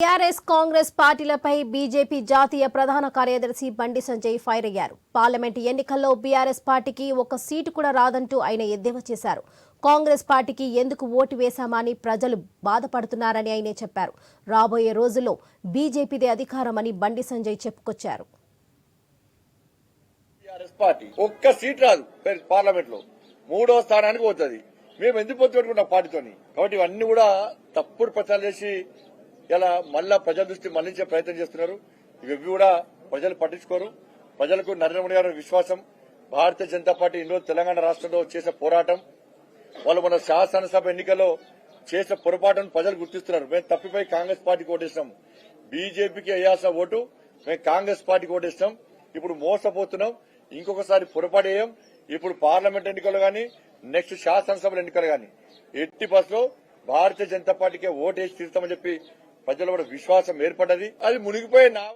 TRS Congress పార్టీలపై BJP జాతీయ ప్రధాన కార్యదర్శి బండి సంజయ్ ఫైర్ అయ్యారు. పార్లమెంటు ఎన్నికల్లో బీఆర్ఎస్ పార్టీకి ఒక సీటు కూడా రాదంటూ ఆయన ఎద్దేవా చేశారు. కాంగ్రెస్ పార్టీకి ఎందుకు ఓటు వేశామని ప్రజలు బాధపడుతున్నారని ఆయనే చెప్పారు. రాబోయే రోజుల్లో బీజేపీదే అధికారమని బండి సంజయ్ చెప్పుకొచ్చారు. ఒక్క సీట్ రాదు పార్లమెంట్లో మూడో స్థానానికి పోతుంది. మేము ఎందుకు పొత్తు పెట్టుకున్నాం పార్టీతోని. కాబట్టి ఇవన్నీ కూడా తప్పుడు ప్రచారం చేసి ఇలా మళ్ళా ప్రజల దృష్టి మళ్ళించే ప్రయత్నం చేస్తున్నారు. ఇవి కూడా ప్రజలు పట్టించుకోరు. ప్రజలకు నరేంద్ర మోడీ గారి విశ్వాసం భారతీయ జనతా పార్టీ ఇందులో తెలంగాణ రాష్ట్రంలో చేసే పోరాటం వాళ్ళు మన శాసనసభ ఎన్నికల్లో చేసిన పొరపాటును ప్రజలు గుర్తిస్తున్నారు. మేము తప్పిపోయి కాంగ్రెస్ పార్టీకి ఓటేసినాం. బీజేపీకి వేయాల్సిన ఓటు మేము కాంగ్రెస్ పార్టీకి ఓటేసినాం. ఇప్పుడు మోసపోతున్నాం. ఇంకొకసారి పొరపాటు వేయం ఇప్పుడు పార్లమెంట్ ఎన్నికలు గాని నెక్స్ట్ శాసనసభ ఎన్నికలు గాని ఎట్టి బస్సులో భారతీయ జనతా పార్టీకే ఓటేసి తీరుతామని చెప్పి ప్రజల విశ్వాసం ఏర్పడ్డది. అది మునిగిపోయే నా